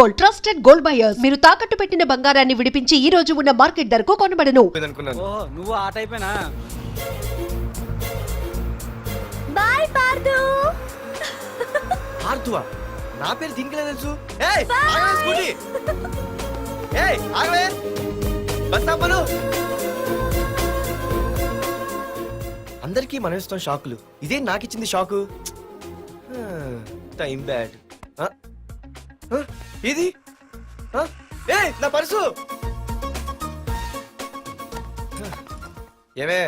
Gold trusted gold buyers. మీరు తాకట్టు పెట్టిన బంగారాన్ని విడిపించి ఈ రోజు ఉన్న మార్కెట్ ధరకు కొనబడను. అనుకున్నాను ఓహో నువ్వు ఆ టైపేనా? బాయ్ పార్దు. ఆర్తువా నా పేరు దీనికి ఎలా తెలుసు? ఏయ్ ఆగవే స్కూటీ. ఏయ్ ఆగవే. బస్ ఆపను. అందరికీ మనం ఇస్తాం షాకులు. ఇదే నాకు ఇచ్చింది షాకు టైం బ్యాడ్. ఇది? ఏయ్ నా పర్సు! ఏమే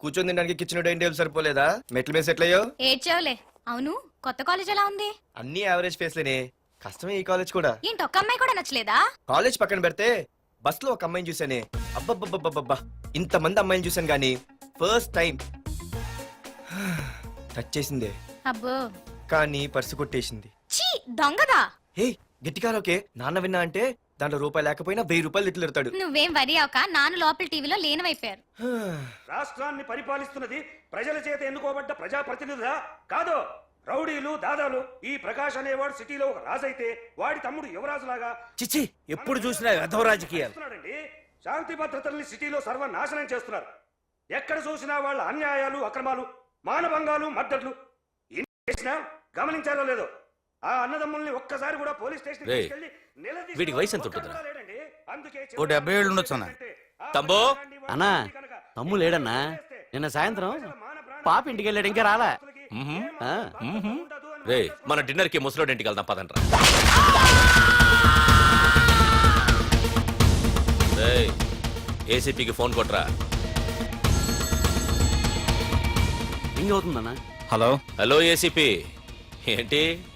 కూర్చొని తినడానికి కిచెన్ డైనింగ్ టేబుల్ సరిపోలేదా? మెట్ల మీద సెట్ అయ్యో ఏడ్చావులే. అవును కొత్త కాలేజ్ ఎలా ఉంది? అన్ని యావరేజ్ ఫేస్లేనే కష్టమే ఈ కాలేజ్ కూడా. ఏంటి ఒక్క అమ్మాయి కూడా నచ్చలేదా? కాలేజ్ పక్కన పెడితే బస్లో ఒక అమ్మాయిని చూసానే అబ్బబ్బబ్బబ్బబ్బా ఇంత మంది అమ్మాయిని చూసాను గానీ ఫస్ట్ టైం టచ్ చేసిందే. అబ్బో. కానీ పర్సు కొట్టేసింది. చీ దొంగదా? హే గట్టిగా ఓకే నాన్న విన్నా అంటే దాంట్లో రూపాయి లేకపోయినా వెయ్యి రూపాయలు తిట్లు నువ్వేం వరి అవక నాన్న లోపల టీవీలో లేనవైపోయారు రాష్ట్రాన్ని పరిపాలిస్తున్నది ప్రజల చేత ఎన్నుకోబడ్డ ప్రజాప్రతినిధులా కాదు. రౌడీలు దాదాలు ఈ ప్రకాష్ అనేవాడు సిటీలో ఒక రాజైతే వాడి తమ్ముడు యువరాజులాగా చిచ్చి ఎప్పుడు చూసినా వెధవ రాజకీయాలు. చేస్తున్నాడండి శాంతి భద్రతల్ని సిటీలో సర్వనాశనం చేస్తున్నారు. ఎక్కడ చూసినా వాళ్ళ అన్యాయాలు అక్రమాలు మానభంగాలు మద్దతులు. ఇన్ని చేసినా గమనించాలో లేదో? ఆ అన్నదమ్ముల్ని ఒక్కసారి కూడా పోలీస్ స్టేషన్ రేయ్, వీడికి వయసు ఎంత ఉంటుందిరా? ఓ డెబ్బై ఏళ్ళు ఉండొచ్చు అన్న. తమ్ముడు? అన్నా, తమ్ము లేడన్నా. నిన్న సాయంత్రం పాప ఇంటికి వెళ్ళాడు ఇంకా రాలా. ఆ, రే మన డిన్నర్కి ముసలోడి ఇంటికి వెళ్దాం పదండ్రా రేయ్, ఏసీపీకి ఫోన్ కొట్రా. రింగ్ అవుతుందన్నా హలో? Hello ACP. ఏంటి?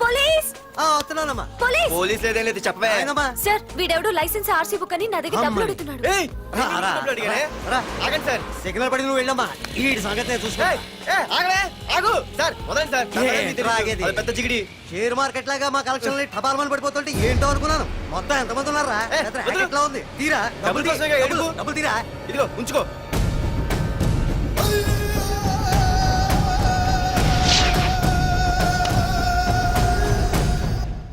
పోలీస్! ఆ, వస్తున్నానమ్మా. పోలీస్! పోలీస్ లేదేం లేదు చెప్పవే. ఆయనమ్మా. సార్ వీడెవడో లైసెన్స్ ఆర్సీ బుక్ అని నా దగ్గర డబ్బులు. అడుగుతున్నాడు. ఏయ్, రా, రా, అడిగానే? రా. ఆగండి సార్. సిగ్నల్ పడి నువ్వు వెళ్ళమ్మా. ఈ సంగతి నేను చూసుకో ఏయ్, ఏ, ఆగలే ఆగు. సార్ వదండి సార్. నా ఏ, తల మీద ఏంట్రా ఆగేది? అది పెద్ద జిగిడి. షేర్ మార్కెట్ లాగా మా కలెక్షన్ టపాల్మని పడిపోతుంటే ఏంటో అనుకున్నాను. మొత్తం ఎంతమంది ఉన్నారా? ఏ, పెద్ద వదిలు. racket లా ఉంది. తీరా. డబ్బులు తీ. కోసమేగా డబ్బులు, ఏడుపు. డబ్బులు తీరా. ఇదిగో ఉంచుకో.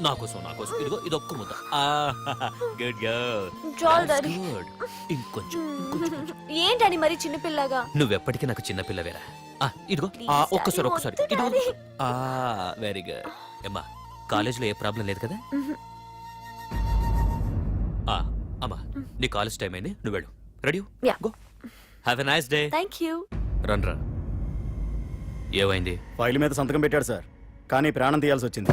నా కోసం నా కోసం. ఇదిగో ఇది ఒక్క ముద్ద గుడ్ చాలు, Daddy. గుడ్ ఇంకొంచెం ఇంకొంచెం ఏంటని మరి చిన్నపిల్లగా? నువ్వెప్పటికీ నాకు చిన్న పిల్లవేరా? ఆ, ఇదిగో Please, ఆ, Daddy, ఒక్కసారి ఒక్కసారి. వద్దు, ఇదిగో Daddy. ఆ వెరీ గుడ్ అమ్మా కాలేజీలో ఏ ప్రాబ్లం లేదు కదా? ఆ, అమ్మా నీ కాలేజ్ టైం అయింది నువ్వు వెళ్ళు. Ready Yeah. Go have a nice day thank you run రా ఏమైంది? ఫైల్ మీద సంతకం పెట్టాడు సార్. కానీ ప్రాణం తీయాల్సి వచ్చింది.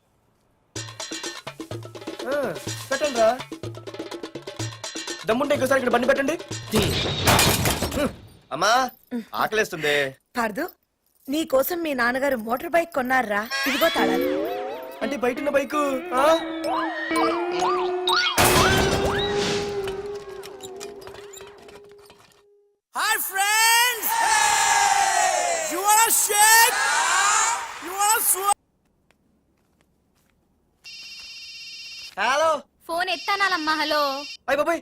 దమ్ముంటే ఇంకోసారి ఇక్కడ బండి పెట్టండి. అమ్మా ఆకలేస్తుంది. పార్దు నీ కోసం మీ నాన్నగారు మోటార్ బైక్ కొన్నారా? ఇదిగో తాళాలు. అంటే బయట ఉన్న bike? Hi friends you want shake you want hello phone ఎత్తానాలమ్మా hello. అయ్య బాబాయ్.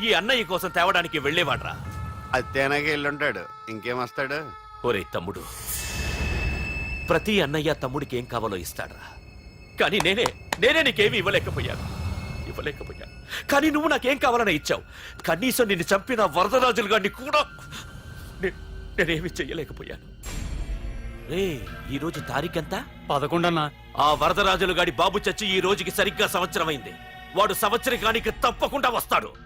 ఈ అన్నయ్య కోసం తేవడానికి వెళ్ళేవాడ్రా. అత్తేనాగే వెళ్ళుంటాడు ఇంకేం వస్తాడు? ఒరే తమ్ముడు ప్రతి అన్నయ్య తమ్ముడికి ఏం కావాలో ఇస్తాడ్రా. కానీ నేనే నేనే నీకేమీ ఇవ్వలేకపోయాను. ఇవ్వలేకపోయాను. కానీ నువ్వు నాకేం కావాలని ఇచ్చావు. కనీసం నిన్ను చంపిన వరదరాజులు గారిని కూడా నే- నేనేమి చెయ్యలేకపోయాను. రే ఈ రోజు తారీఖెంత? పదకొండన్నా. ఆ వరదరాజులు గాడి బాబు చచ్చి ఈ రోజుకి సరిగ్గా సంవత్సరమైంది. వాడు సంవత్సరికానికి తప్పకుండా వస్తాడు.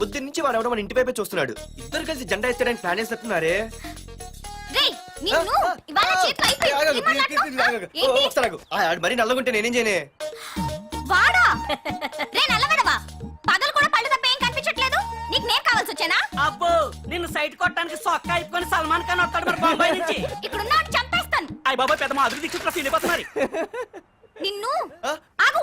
పొద్దున్న నుంచి వాడు ఎవడో మన ఇంటి వైపే చూస్తున్నాడు. ఇద్దరు కలిసి జెండా ఎత్తడానికి ప్లాన్ నిన్ను? ఏంటి? మరి నల్లగుంటే నేనేం చేయనే? వాడా? రే పగలు కూడా పళ్ళు తప్ప ఏం కనిపించట్లేదు? నీకు నేను కావాల్సి వచ్చానా? అబ్బో నిన్ను సైట్ కొట్టడానికి సొక్క అయిపోయి సల్మాన్ ఖాన్ వస్తాడు మరి బొంబాయి నుంచి. వాడిని చంపేస్తాను. అయ్య బాబా పెద్ద మాధురి దిక్కు సీనిపోతున్నారు నిన్ను ఆ? ఆగు.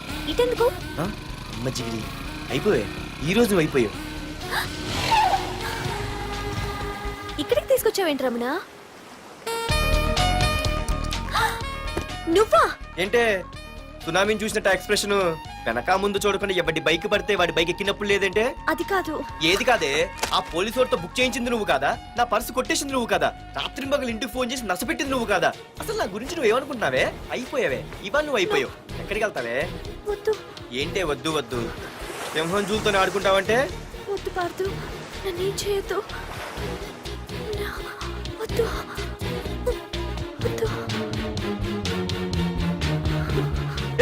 ఇటెందుకు? అమ్మ జిగిరి అయిపోయా. ఈ రోజు అయిపోయావు ఇక్కడికి తీసుకొచ్చావేంటి రమణ? నువ్వా? ఏంటే? సునామీని చూసినట్టు ఎక్స్ప్రెషన్? వెనక ముందు చూడకుండా ఎవడి బైక్ పడితే వాడి బైక్ ఎక్కినప్పుడు లేదంటే? అది కాదు. ఏది కాదే? ఆ పోలీసు వాడితో బుక్ చేయించింది నువ్వు కాదా? నా పర్సు కొట్టేసింది నువ్వు కాదా? రాత్రి మగలు ఇంటికి ఫోన్ చేసి నసపెట్టింది నువ్వు కాదా? అసలు నా గురించి నువ్వు ఏమనుకుంటున్నావే అయిపోయావే. ఇవాళ నువ్వు అయిపోయావు. ఎక్కడికి వెళ్తావే? వద్దు. ఏంటే వద్దు వద్దు? సింహం జూలతో ఆడుకుంటావంటే? వద్దు పార్దు నన్నేం చేయొద్దు. నా- వద్దు. వద్దు.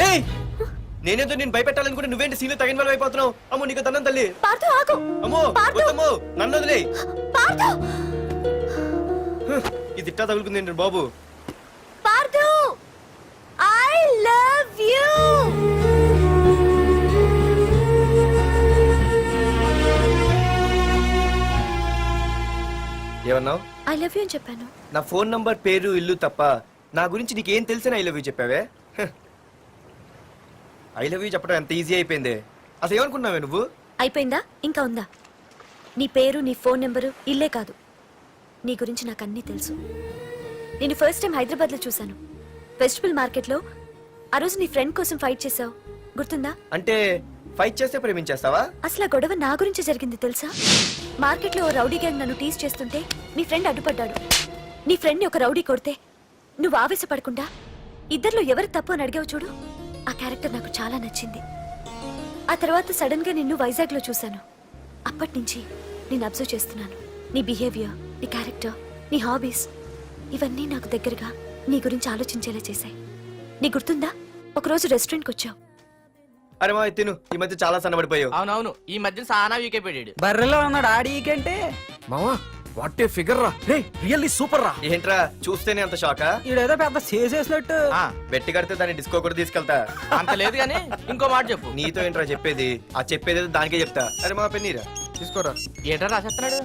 ఏయ్! నేనేదో నేను భయపెట్టాలనుకుంటే నువ్వేంటి సీన్లు తగిన వాళ్ళు అయిపోతున్నావు? అమ్మో నీకు దండం తల్లి. పార్దు ఆగు. అమ్మో వద్దమ్మో నన్ను వదిలే పార్దు. ఇది ఇట్టా తగులుకుంది బాబు పార్దు ఐ యూ ఏమన్నావు? ఐ లవ్ యూ అని చెప్పాను. నా ఫోన్ నంబర్ పేరు ఇల్లు తప్ప నా గురించి నీకేం తెలిసిన ఐ లవ్ యూ చెప్పావే? ఐ లవ్ యూ చెప్పడం ఎంత ఈజీ అయిపోయింది. అసలు ఏమనుకున్నావే నువ్వు? అయిపోయిందా? ఇంకా ఉందా? నీ పేరు నీ ఫోన్ నెంబరు ఇల్లే కాదు. నీ గురించి నాకు అన్నీ తెలుసు. నేను ఫస్ట్ టైం హైదరాబాద్లో చూశాను. వెజిటబుల్ మార్కెట్లో ఆ రోజు నీ ఫ్రెండ్ కోసం ఫైట్ చేశావు గుర్తుందా? అంటే ఫైట్ చేస్తే ప్రేమించేస్తావా? అసలు ఆ గొడవ నా గురించి జరిగింది తెలుసా? మార్కెట్లో ఓ రౌడీ గ్యాంగ్ నన్ను టీస్ చేస్తుంటే నీ ఫ్రెండ్ అడ్డుపడ్డాడు. నీ ఫ్రెండ్ని ఒక రౌడీ కొడితే నువ్వు ఆవేశపడకుండా ఇద్దరిలో ఎవరు తప్పు అని అడిగావు చూడు? ఆ క్యారెక్టర్ నాకు చాలా నచ్చింది. ఆ తర్వాత సడన్గా నిన్ను వైజాగ్లో చూశాను. అప్పటి నుంచి నేను అబ్జర్వ్ చేస్తున్నాను. నీ బిహేవియర్ నీ క్యారెక్టర్ నీ హాబీస్ ఇవన్నీ నాకు దగ్గరగా నీ గురించి ఆలోచించేలా చేశాయి. నీ గుర్తుందా ఒకరోజు రెస్టారెంట్కి వచ్చావు అరే మా తిను. ఈ మధ్య చాలా సన్నబడిపోయావు. అవునవును ఈ మధ్య సానా వీకే పెట్టాడు. బర్రెలో ఉన్నాడు ఆడీకంటే మావా వాట్ ఏ ఫిగర్ రా. రే రియల్లీ సూపర్ రా. ఏంట్రా చూస్తేనే అంత షాకా? ఈడేదో పెద్ద చేసేసినట్టు. బెట్టి కడితే దాన్ని డిస్కో కూడా తీసుకెళ్తా. అంత లేదు కానీ ఇంకో మాట చెప్పు. నీతో ఏంట్రా చెప్పేది? ఆ చెప్పేది ఏదో దానికే చెప్తా. అరే మా పెన్నీరా. తీసుకోరా. ఏటా రాసేస్తున్నాడు?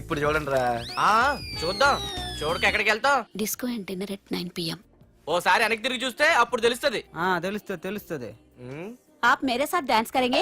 ఇప్పుడు చూడండి రా ఆ చూద్దాం. చూడక ఎక్కడికి వెళ్తాం? Disco and dinner at nine PM. ఓసారి వెనక్కి తిరిగి చూస్తే అప్పుడు తెలుస్తది తెలుస్తుంది తెలుస్తుంది आप मेरे साथ डांस करेंगे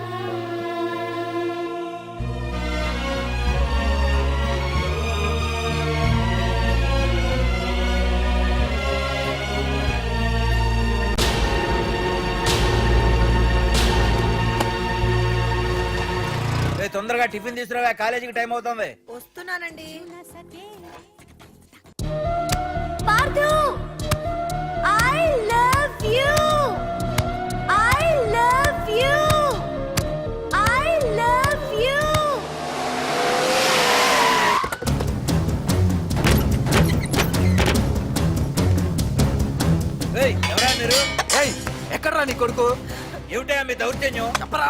తొందరగా టిఫిన్ తీసుకురావా కాలేజీకి టైం అవుతుంది. వస్తున్నానండి. I love you I love you I love you రేయ్, ఎవరా మీరు? ఎక్కడ్రా నీ కొడుకు? ఏమిటా మీ దౌర్జన్యం? చెప్పరా?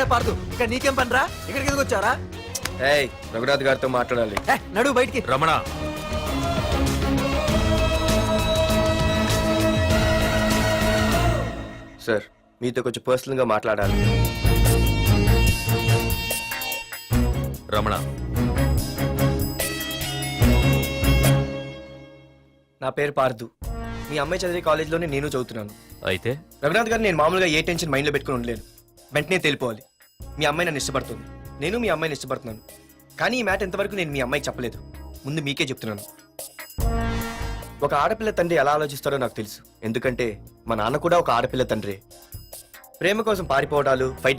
ఏ పార్దు ఇక్కడ నీకేం పనిరా? ఇక్కడికి ఎందుకు వచ్చారా ఏయ్ రఘునాథ్ గారితో మాట్లాడాలి. నడు బయటికి. రమణ. సార్ మీతో కొంచెం పర్సనల్గా మాట్లాడాలి. రమణ. నా పేరు పార్దు. మీ అమ్మాయి చదివే కాలేజ్లోనే నేను చదువుతున్నాను. అయితే? రఘునాథ్ గారు నేను మామూలుగా ఏ టెన్షన్ మైండ్లో పెట్టుకుని ఉండలేను. వెంటనే తెలిపోవాలి. మీ అమ్మాయి నన్ను ఇష్టపడుతుంది. నేను మీ అమ్మాయిని ఇష్టపడుతున్నాను. కానీ ఈ మ్యాట్ ఎంతవరకు నేను మీ అమ్మాయి చెప్పలేదు. ముందు మీకే చెప్తున్నాను. ఒక ఆడపిల్ల తండ్రి ఎలా ఆలోచిస్తారో నాకు తెలుసు. ఎందుకంటే మా నాన్న కూడా ఒక ఆడపిల్ల తండ్రి. ప్రేమ కోసం పారిపోవడాలు ఫైటింగ్